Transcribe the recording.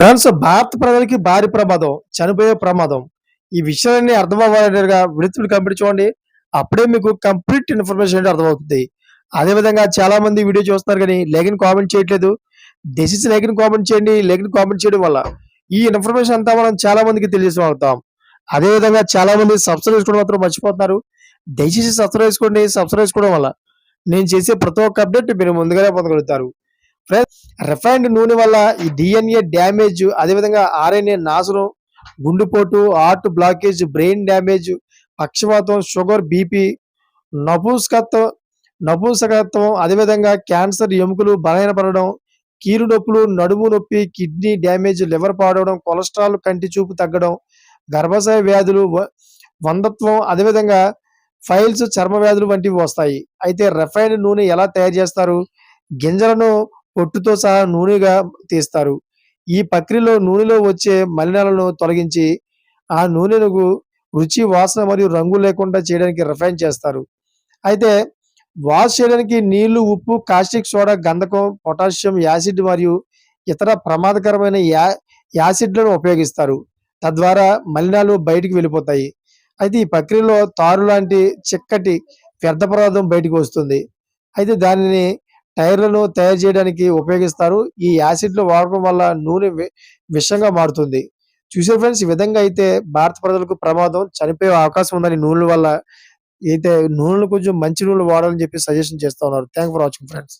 Friends భారత ప్రజలకి భారీ ప్రమాదం చనిపోయే ప్రమాదం. ఈ విషయాలన్నీ అర్థం అవ్వాలనేగా విడుతుడు కంప్లీట్ చూడండి. అప్పుడే మీకు కంప్లీట్ ఇన్ఫర్మేషన్ అంటే అర్థమవుతుంది. అదే విధంగా చాలా మంది వీడియో చూస్తున్నారు కానీ లేఖని కామెంట్ చేయట్లేదు. డెసిస్ లేఖని కామెంట్ చేయండి. లేఖని కామెంట్ చేయడం వల్ల ఈ ఇన్ఫర్మేషన్ అంతా మనం చాలా మందికి తెలియజేసి అవుతాం అదే విధంగా చాలా మంది సబ్స్క్రైబ్ చేసుకోవడం మాత్రం మర్చిపోతున్నారు. దయచేసి సబ్స్క్రైబ్ చేసుకోండి. సబ్స్క్రైబ్ చేసుకోవడం వల్ల నేను చేసే ప్రతి ఒక్క అప్డేట్ మీరు ముందుగానే పొందగలుగుతారు. రిఫైన్డ్ నూనె వల్ల ఈ డిఎన్ఏ డ్యామేజ్ అదేవిధంగా ఆర్ఎన్ఏ నాశనం గుండెపోటు హార్ట్ బ్లాకేజ్ బ్రెయిన్ డ్యామేజ్ పక్షవాతం షుగర్ బీపీ నపుంసకత్వం నపుంసకత్వం అదేవిధంగా క్యాన్సర్ ఎముకలు బలహీనపడడం కీలు నొప్పులు నడుము నొప్పి కిడ్నీ డ్యామేజ్ లివర్ పాడవడం కొలెస్ట్రాల్ కంటి చూపు తగ్గడం గర్భాశయ వ్యాధులు వందత్వం అదేవిధంగా ఫైల్స్ చర్మ వ్యాధులు వంటివి వస్తాయి. అయితే రిఫైన్డ్ నూనె ఎలా తయారు చేస్తారు? గింజలను పొట్టుతో సహా నూనెగా తీస్తారు. ఈ ప్రక్రియలో నూనెలో వచ్చే మలినాలను తొలగించి ఆ నూనెను రుచి వాసన మరియు రంగు లేకుండా చేయడానికి రిఫైన్ చేస్తారు. అయితే వాష్ చేయడానికి నీళ్ళు ఉప్పు కాస్టిక్ సోడా గంధకం పొటాషియం యాసిడ్ మరియు ఇతర ప్రమాదకరమైన యా యాసిడ్లను ఉపయోగిస్తారు. తద్వారా మలినాలు బయటికి వెళ్ళిపోతాయి. అయితే ఈ ప్రక్రియలో తారు లాంటి చిక్కటి వ్యర్థ పదార్థం బయటకు వస్తుంది. అయితే దానిని టైర్లను తయారు చేయడానికి ఉపయోగిస్తారు. ఈ యాసిడ్లు వాడటం వల్ల నూనె విషంగా మారుతుంది. చూసే ఫ్రెండ్స్ ఈ విధంగా అయితే భారత ప్రజలకు ప్రమాదం చనిపోయే అవకాశం ఉందని నూనెల వల్ల అయితే నూనెలు కొంచెం మంచి నూనెలు వాడాలని చెప్పి సజెషన్ చేస్తా ఉన్నారు. Thank for watching friends.